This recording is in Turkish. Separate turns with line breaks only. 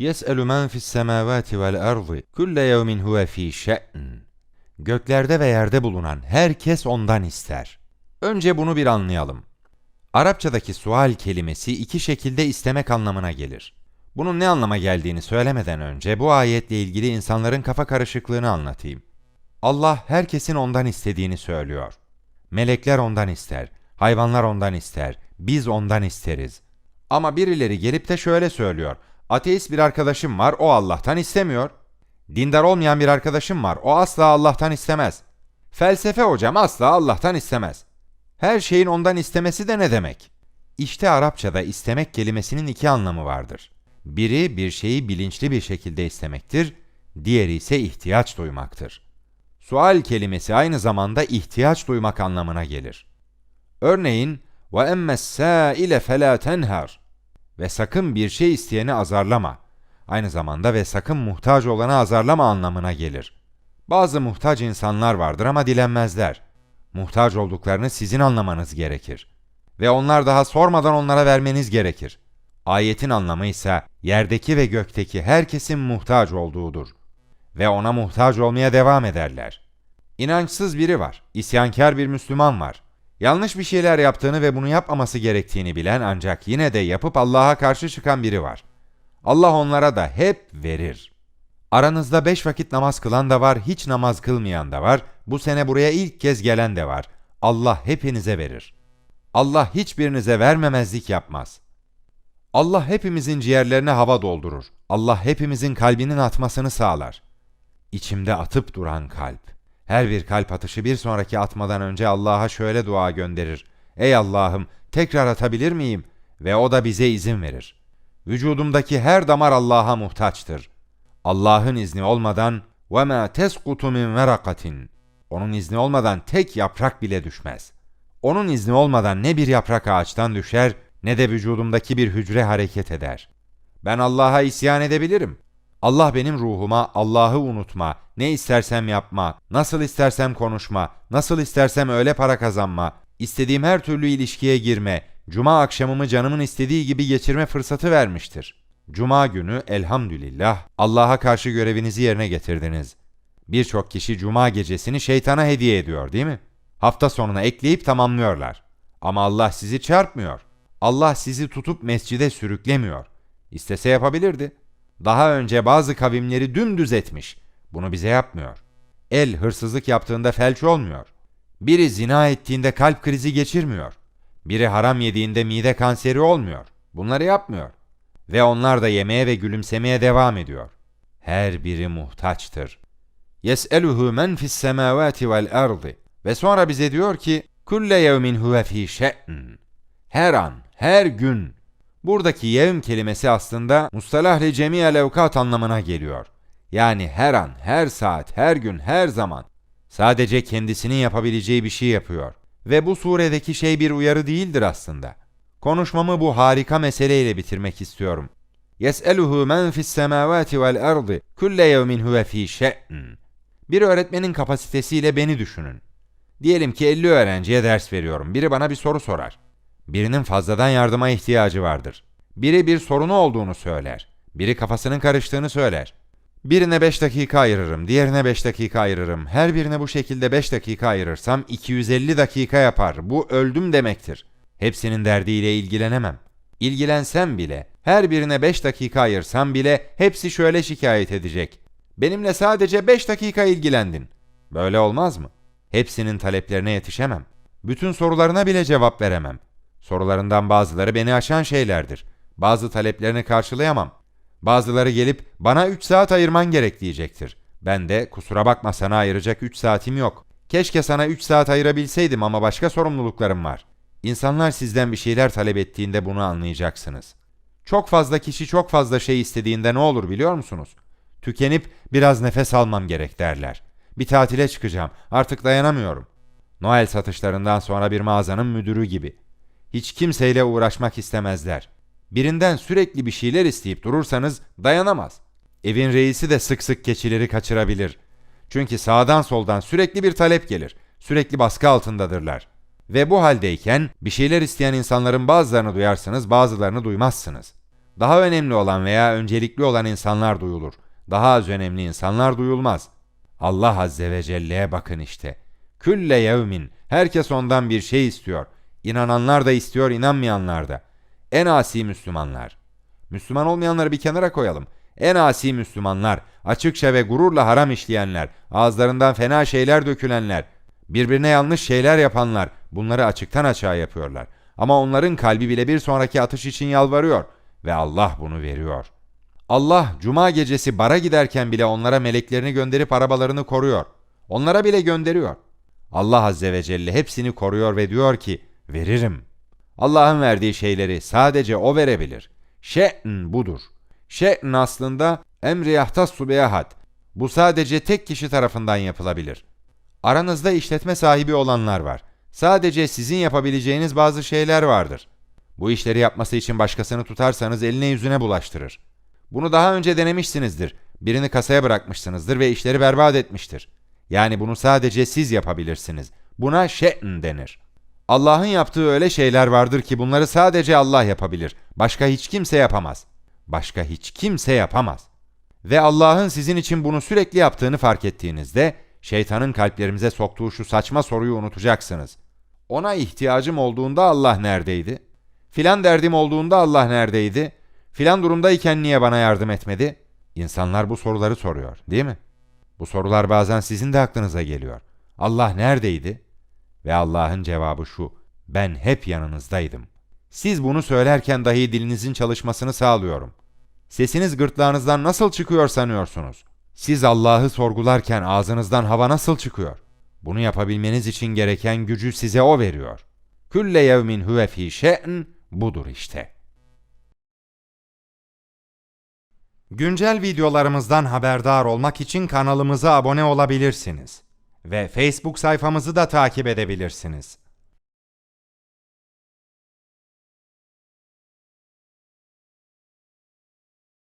يَسْأَلُ مَنْ فِي السَّمَاوَاتِ وَالْأَرْضِ كُلَّ يَوْمٍ هُوَ ف۪ي شَأْنٍ Göklerde ve yerde bulunan herkes ondan ister. Önce bunu bir anlayalım. Arapçadaki sual kelimesi iki şekilde istemek anlamına gelir. Bunun ne anlama geldiğini söylemeden önce bu ayetle ilgili insanların kafa karışıklığını anlatayım. Allah herkesin ondan istediğini söylüyor. Melekler ondan ister, hayvanlar ondan ister, biz ondan isteriz. Ama birileri gelip de şöyle söylüyor. Ateist bir arkadaşım var, o Allah'tan istemiyor. Dindar olmayan bir arkadaşım var, o asla Allah'tan istemez. Felsefe hocam asla Allah'tan istemez. Her şeyin ondan istemesi de ne demek? İşte Arapçada istemek kelimesinin iki anlamı vardır. Biri bir şeyi bilinçli bir şekilde istemektir, diğeri ise ihtiyaç duymaktır. Sual kelimesi aynı zamanda ihtiyaç duymak anlamına gelir. Örneğin, وَاَمَّ السَّائِلَ فَلَا تَنْهَرْ ve sakın bir şey isteyeni azarlama. Aynı zamanda ve sakın muhtaç olanı azarlama anlamına gelir. Bazı muhtaç insanlar vardır ama dilenmezler. Muhtaç olduklarını sizin anlamanız gerekir. Ve onlar daha sormadan onlara vermeniz gerekir. Ayetin anlamı ise yerdeki ve gökteki herkesin muhtaç olduğudur. Ve ona muhtaç olmaya devam ederler. İnançsız biri var, isyankar bir Müslüman var. Yanlış bir şeyler yaptığını ve bunu yapmaması gerektiğini bilen ancak yine de yapıp Allah'a karşı çıkan biri var. Allah onlara da hep verir. Aranızda beş vakit namaz kılan da var, hiç namaz kılmayan da var, bu sene buraya ilk kez gelen de var. Allah hepinize verir. Allah hiçbirinize vermemezlik yapmaz. Allah hepimizin ciğerlerine hava doldurur. Allah hepimizin kalbinin atmasını sağlar. İçimde atıp duran kalp. Her bir kalp atışı bir sonraki atmadan önce Allah'a şöyle dua gönderir. Ey Allah'ım tekrar atabilir miyim? Ve o da bize izin verir. Vücudumdaki her damar Allah'a muhtaçtır. Allah'ın izni olmadan وَمَا تَسْقُطُ مِنْ وَرَقَةٍ Onun izni olmadan tek yaprak bile düşmez. Onun izni olmadan ne bir yaprak ağaçtan düşer ne de vücudumdaki bir hücre hareket eder. Ben Allah'a isyan edebilirim. Allah benim ruhuma Allah'ı unutma, ne istersem yapma, nasıl istersem konuşma, nasıl istersem öyle para kazanma, istediğim her türlü ilişkiye girme, cuma akşamımı canımın istediği gibi geçirme fırsatı vermiştir. Cuma günü elhamdülillah Allah'a karşı görevinizi yerine getirdiniz. Birçok kişi cuma gecesini şeytana hediye ediyor değil mi? Hafta sonuna ekleyip tamamlıyorlar. Ama Allah sizi çarpmıyor. Allah sizi tutup mescide sürüklemiyor. İstese yapabilirdi. Daha önce bazı kavimleri dümdüz etmiş. Bunu bize yapmıyor. El hırsızlık yaptığında felç olmuyor. Biri zina ettiğinde kalp krizi geçirmiyor. Biri haram yediğinde mide kanseri olmuyor. Bunları yapmıyor. Ve onlar da yemeye ve gülümsemeye devam ediyor. Her biri muhtaçtır. Yes'eluhu men fis semavati vel ardı. Ve sonra bize diyor ki, Kulle yevmin huve fî şe'n. Her an, her gün Buradaki yevm kelimesi aslında mustalahle cemiyel evkat anlamına geliyor. Yani her an, her saat, her gün, her zaman. Sadece kendisinin yapabileceği bir şey yapıyor. Ve bu suredeki şey bir uyarı değildir aslında. Konuşmamı bu harika meseleyle bitirmek istiyorum. يَسْأَلُهُ مَنْ فِي السَّمَاوَاتِ وَالْأَرْضِ كُلَّ يَوْمٍ هُوَ ف۪ي شَأْنٍ Bir öğretmenin kapasitesiyle beni düşünün. Diyelim ki 50 öğrenciye ders veriyorum. Biri bana bir soru sorar. Birinin fazladan yardıma ihtiyacı vardır. Biri bir sorunu olduğunu söyler. Biri kafasının karıştığını söyler. Birine 5 dakika ayırırım, diğerine 5 dakika ayırırım. Her birine bu şekilde 5 dakika ayırırsam 250 dakika yapar. Bu öldüm demektir. Hepsinin derdiyle ilgilenemem. İlgilensem bile, her birine 5 dakika ayırsam bile hepsi şöyle şikayet edecek. Benimle sadece 5 dakika ilgilendin. Böyle olmaz mı? Hepsinin taleplerine yetişemem. Bütün sorularına bile cevap veremem. Sorularından bazıları beni aşan şeylerdir. Bazı taleplerini karşılayamam. Bazıları gelip bana 3 saat ayırman gerek diyecektir. Ben de kusura bakma sana ayıracak 3 saatim yok. Keşke sana 3 saat ayırabilseydim ama başka sorumluluklarım var. İnsanlar sizden bir şeyler talep ettiğinde bunu anlayacaksınız. Çok fazla kişi çok fazla şey istediğinde ne olur biliyor musunuz? Tükenip biraz nefes almam gerek derler. Bir tatile çıkacağım, artık dayanamıyorum. Noel satışlarından sonra bir mağazanın müdürü gibi. Hiç kimseyle uğraşmak istemezler. Birinden sürekli bir şeyler isteyip durursanız dayanamaz. Evin reisi de sık sık keçileri kaçırabilir. Çünkü sağdan soldan sürekli bir talep gelir. Sürekli baskı altındadırlar. Ve bu haldeyken bir şeyler isteyen insanların bazılarını duyarsınız, bazılarını duymazsınız. Daha önemli olan veya öncelikli olan insanlar duyulur. Daha az önemli insanlar duyulmaz. Allah Azze ve Celle'ye bakın işte. Külle yevmin. Herkes ondan bir şey istiyor. İnananlar da istiyor, inanmayanlar da. En asi Müslümanlar. Müslüman olmayanları bir kenara koyalım. En asi Müslümanlar, açıkça ve gururla haram işleyenler, ağızlarından fena şeyler dökülenler, birbirine yanlış şeyler yapanlar, bunları açıktan açığa yapıyorlar. Ama onların kalbi bile bir sonraki atış için yalvarıyor ve Allah bunu veriyor. Allah cuma gecesi bara giderken bile onlara meleklerini gönderip arabalarını koruyor. Onlara bile gönderiyor. Allah Azze ve Celle hepsini koruyor ve diyor ki, veririm. Allah'ın verdiği şeyleri sadece O verebilir. Şe'n budur. Şe'n aslında emri yahtassu beyahad. Bu sadece tek kişi tarafından yapılabilir. Aranızda işletme sahibi olanlar var. Sadece sizin yapabileceğiniz bazı şeyler vardır. Bu işleri yapması için başkasını tutarsanız eline yüzüne bulaştırır. Bunu daha önce denemişsinizdir. Birini kasaya bırakmışsınızdır ve işleri berbat etmiştir. Yani bunu sadece siz yapabilirsiniz. Buna şe'n denir. Allah'ın yaptığı öyle şeyler vardır ki bunları sadece Allah yapabilir. Başka hiç kimse yapamaz. Başka hiç kimse yapamaz. Ve Allah'ın sizin için bunu sürekli yaptığını fark ettiğinizde şeytanın kalplerimize soktuğu şu saçma soruyu unutacaksınız. Ona ihtiyacım olduğunda Allah neredeydi? Filan derdim olduğunda Allah neredeydi? Filan durumdayken niye bana yardım etmedi? İnsanlar bu soruları soruyor, değil mi? Bu sorular bazen sizin de aklınıza geliyor. Allah neredeydi? Ve Allah'ın cevabı şu. Ben hep yanınızdaydım. Siz bunu söylerken dahi dilinizin çalışmasını sağlıyorum. Sesiniz gırtlağınızdan nasıl çıkıyor sanıyorsunuz? Siz Allah'ı sorgularken ağzınızdan hava nasıl çıkıyor? Bunu yapabilmeniz için gereken gücü size O veriyor. Külle yevmin huve fî şe'n budur işte. Güncel videolarımızdan haberdar olmak için kanalımıza abone olabilirsiniz ve Facebook sayfamızı da takip edebilirsiniz.